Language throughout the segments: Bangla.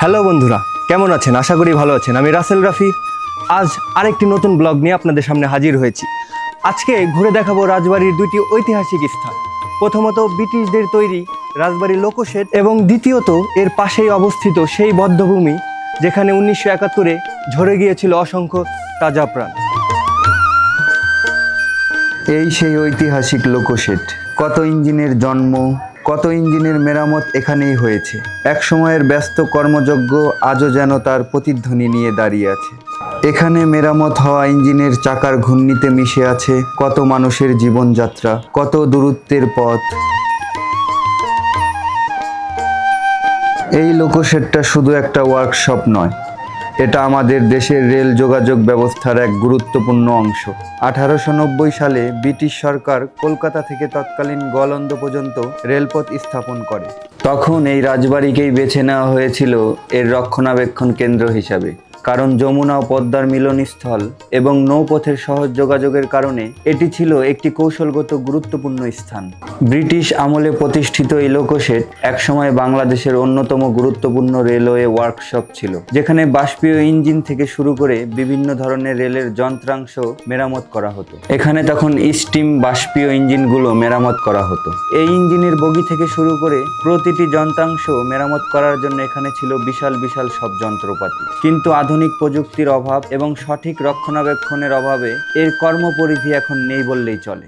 হ্যালো বন্ধুরা, কেমন আছেন? আশা করি ভালো আছেন। আমি রাসেল রাফি। আজ আরেকটি নতুন ব্লগ নিয়ে আপনাদের সামনে হাজির হয়েছি। আজকে ঘুরে দেখাবো রাজবাড়ির দুটি ঐতিহাসিক স্থান। প্রথমত ব্রিটিশদের তৈরি রাজবাড়ির লোকশেড এবং দ্বিতীয়ত এর পাশেই অবস্থিত সেই বদ্ধভূমি, যেখানে উনিশশো একাত্তরে ঝরে গিয়েছিল অসংখ্য তাজা প্রাণ। এই সেই ঐতিহাসিক লোকশেড। কত ইঞ্জিনের জন্ম, কত ইঞ্জিনের মেরামত এখানেই হয়েছে। এক সময়ের ব্যস্ত কর্মযজ্ঞ আজও যেন তার প্রতিধ্বনি নিয়ে দাঁড়িয়ে আছে। এখানে মেরামত হওয়া ইঞ্জিনের চাকার ঘূর্ণিতে মিশে আছে কত মানুষের জীবনযাত্রা, কত দূরত্বের পথ। এই লোকশেডটা শুধু একটা ওয়ার্কশপ নয় এটা আমাদের দেশের রেল যোগাযোগ ব্যবস্থার এক গুরুত্বপূর্ণ অংশ। আঠারোশো নব্বই সালে ব্রিটিশ সরকার কলকাতা থেকে তৎকালীন গলন্দ পর্যন্ত রেলপথ স্থাপন করে। তখন এই রাজবাড়িকেই বেছে নেওয়া হয়েছিল এর রক্ষণাবেক্ষণ কেন্দ্র হিসাবে। কারণ যমুনা ও পদ্মার মিলনস্থল এবং নৌপথের সহজ যোগাযোগের কারণে এটি ছিল একটি কৌশলগত গুরুত্বপূর্ণ স্থান। ব্রিটিশ আমলে প্রতিষ্ঠিত এই লোকশেড একসময় বাংলাদেশের অন্যতম গুরুত্বপূর্ণ রেলওয়ে ওয়ার্কশপ ছিল, যেখানে বাষ্পীয় ইঞ্জিন থেকে শুরু করে বিভিন্ন ধরনের রেলের যন্ত্রাংশ মেরামত করা হতো। এখানে তখন স্টিম বাষ্পীয় ইঞ্জিনগুলো মেরামত করা হতো। এই ইঞ্জিনের বগি থেকে শুরু করে প্রতিটি যন্ত্রাংশ মেরামত করার জন্য এখানে ছিল বিশাল বিশাল সব যন্ত্রপাতি। কিন্তু আধুনিক প্রযুক্তির অভাব এবং সঠিক রক্ষণাবেক্ষণের অভাবে এর কর্মপরিধি এখন নেই বললেই চলে।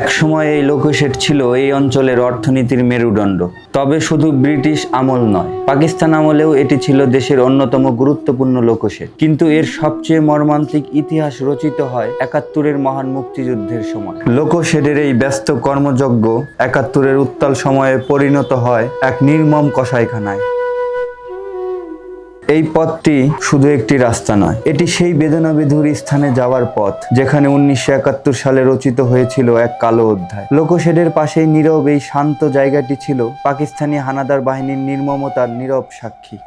এক সময় এই লোকশেড ছিল এই অঞ্চলের অর্থনীতির মেরুদণ্ড। তবে শুধু ব্রিটিশ আমল নয়, পাকিস্তান আমলেও এটি ছিল দেশের অন্যতম গুরুত্বপূর্ণ লোকশেড কিন্তু এর সবচেয়ে মর্মান্তিক ইতিহাস রচিত হয় একাত্তরের মহান মুক্তিযুদ্ধের সময়। লোকশেডের এই ব্যস্ত কর্মযজ্ঞ একাত্তরের উত্তাল সময়ে পরিণত হয় এক নির্মম কসাইখানায়। এই পথটি শুধু একটি রাস্তা নয়, এটি সেই বেদনা বিধুর স্থানে যাওয়ার পথ, যেখানে উনিশশো একাত্তর সালে রচিত হয়েছিল এক কালো অধ্যায়। লোকশেডের পাশেই নীরব এই শান্ত জায়গাটি ছিল পাকিস্তানি হানাদার বাহিনীর নির্মমতার নীরব সাক্ষী।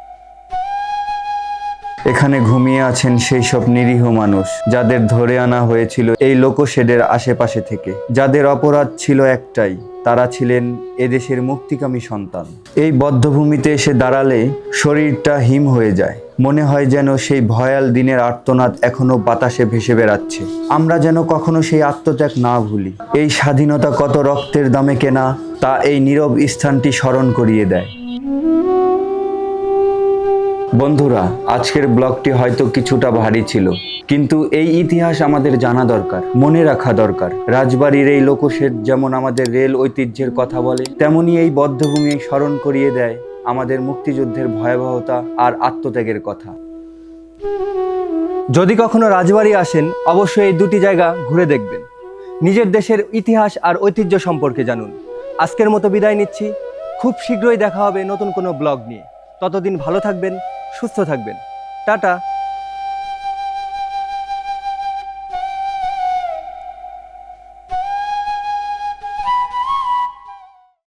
এখানে ঘুমিয়ে আছেন সেই সব নিরীহ মানুষ, যাদের ধরে আনা হয়েছিল এই লোকশেডের আশেপাশে থেকে। যাদের অপরাধ ছিল একটাই তারা ছিলেন এদেশের মুক্তিকামী সন্তান। এই বদ্ধভূমিতে এসে দাঁড়ালে শরীরটা হিম হয়ে যায়। মনে হয় যেন সেই ভয়াল দিনের আর্তনাদ এখনও বাতাসে ভেসে বেড়াচ্ছে। আমরা যেন কখনো সেই আত্মত্যাগ না ভুলি। এই স্বাধীনতা কত রক্তের দামে কেনা, তা এই নীরব স্থানটি স্মরণ করিয়ে দেয়। বন্ধুরা, আজকের ব্লগটি হয়তো কিছুটা ভারী ছিল। কিন্তু এই ইতিহাস আমাদের জানা দরকার, মনে রাখা দরকার। রাজবাড়ির এই লোকশেড যেমন আমাদের রেল ঐতিহ্যের কথা বলে, তেমনি এই বদ্ধভূমি স্মরণ করিয়ে দেয় আমাদের মুক্তিযুদ্ধের ভয়াবহতা আর আত্মত্যাগের কথা। যদি কখনো রাজবাড়ি আসেন, অবশ্যই এই দুটি জায়গা ঘুরে দেখবেন। নিজের দেশের ইতিহাস আর ঐতিহ্য সম্পর্কে জানুন। আজকের মতো বিদায় নিচ্ছি। খুব শীঘ্রই দেখা হবে নতুন কোনো ব্লগ নিয়ে। ততদিন ভালো থাকবেন, সুস্থ থাকবেন। টাটা।